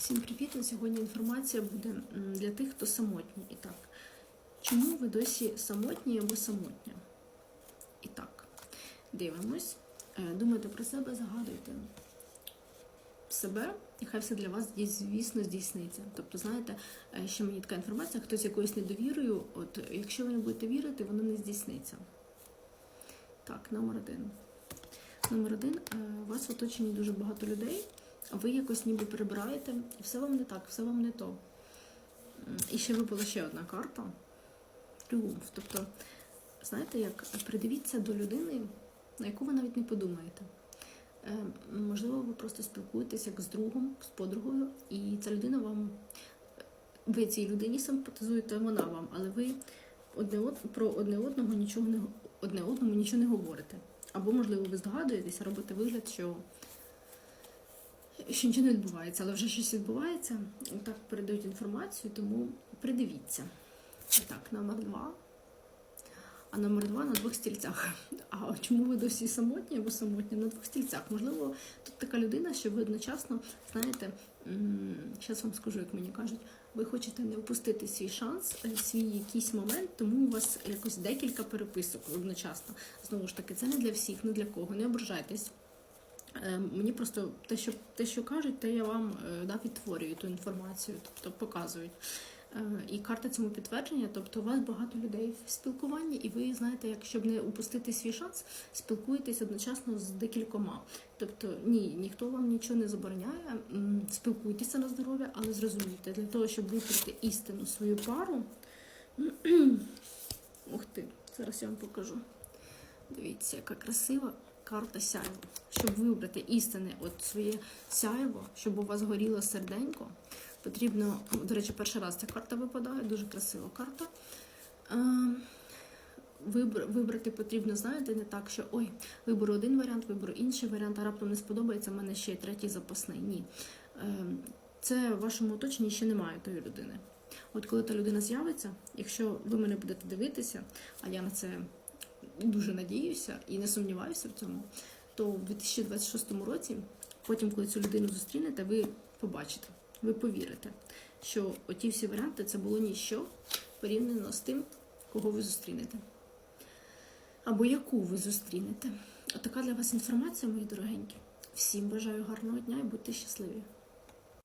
Всім привіт! Сьогодні інформація буде для тих, хто самотній. І так, чому ви досі самотні або самотня? І так, дивимось. Е, Думайте про себе, загадуйте себе, і хай все для вас, звісно, здійсниться. Тобто, знаєте, е, ще мені така інформація, хтось якоюсь недовірою, от якщо ви не будете вірити, воно не здійсниться. Так, номер один. Номер один. е, У вас в оточенні дуже багато людей, ви якось ніби прибираєте, і все вам не так, все вам не то. І ще випала ще одна карта. Тріумф. Тобто, знаєте, як придивіться до людини, на яку ви навіть не подумаєте. Е, Можливо, ви просто спілкуєтесь як з другом, з подругою, і ця людина вам. Ви цій людині симпатизуєте, вона вам, але ви одне од... про одне одного нічого не одне одному нічого не говорите. Або, можливо, ви здогадуєтеся, робите вигляд, що, що нічого не відбувається, але вже щось відбувається. Так передають інформацію, тому придивіться. Так, номер два. А номер два на двох стільцях. А чому ви досі самотні або самотні? На двох стільцях. Можливо, тут така людина, що ви одночасно, знаєте, зараз вам скажу, як мені кажуть, ви хочете не впустити свій шанс, е, свій якийсь момент, тому у вас якось декілька переписок одночасно. Знову ж таки, це не для всіх, не для кого. Не ображайтесь. Е, Мені просто те, що те, що кажуть, те я вам е, да, відтворюю ту інформацію, тобто показують. Е, І карта цьому підтвердження, тобто у вас багато людей в спілкуванні, і ви знаєте, як щоб не упустити свій шанс, спілкуєтесь одночасно з декількома. Тобто ні, ніхто вам нічого не забороняє. Спілкуйтеся на здоров'я, але зрозумійте, для того, щоб вибрати істину свою пару. Ух ти, зараз я вам покажу. Дивіться, яка красива карта сяйво. Щоб вибрати істинне от своє сяйво, щоб у вас горіло серденько, потрібно, до речі, перший раз ця карта випадає, дуже красива карта. Е, Вибрати потрібно, знаєте, не так, що ой, виберу один варіант, виберу інший варіант, а раптом не сподобається, в мене ще є третій запасний. Ні. Е, Це в вашому оточенні ще немає тої людини. От коли та людина з'явиться, якщо ви мене будете дивитися, а я на це дуже надіюся і не сумніваюся в цьому, то в 2026 році, потім, коли цю людину зустрінете, ви побачите, ви повірите, що оті всі варіанти це було ніщо порівняно з тим, кого ви зустрінете. Або яку ви зустрінете. Отака для вас інформація, мої дорогенькі. Всім бажаю гарного дня і будьте щасливі!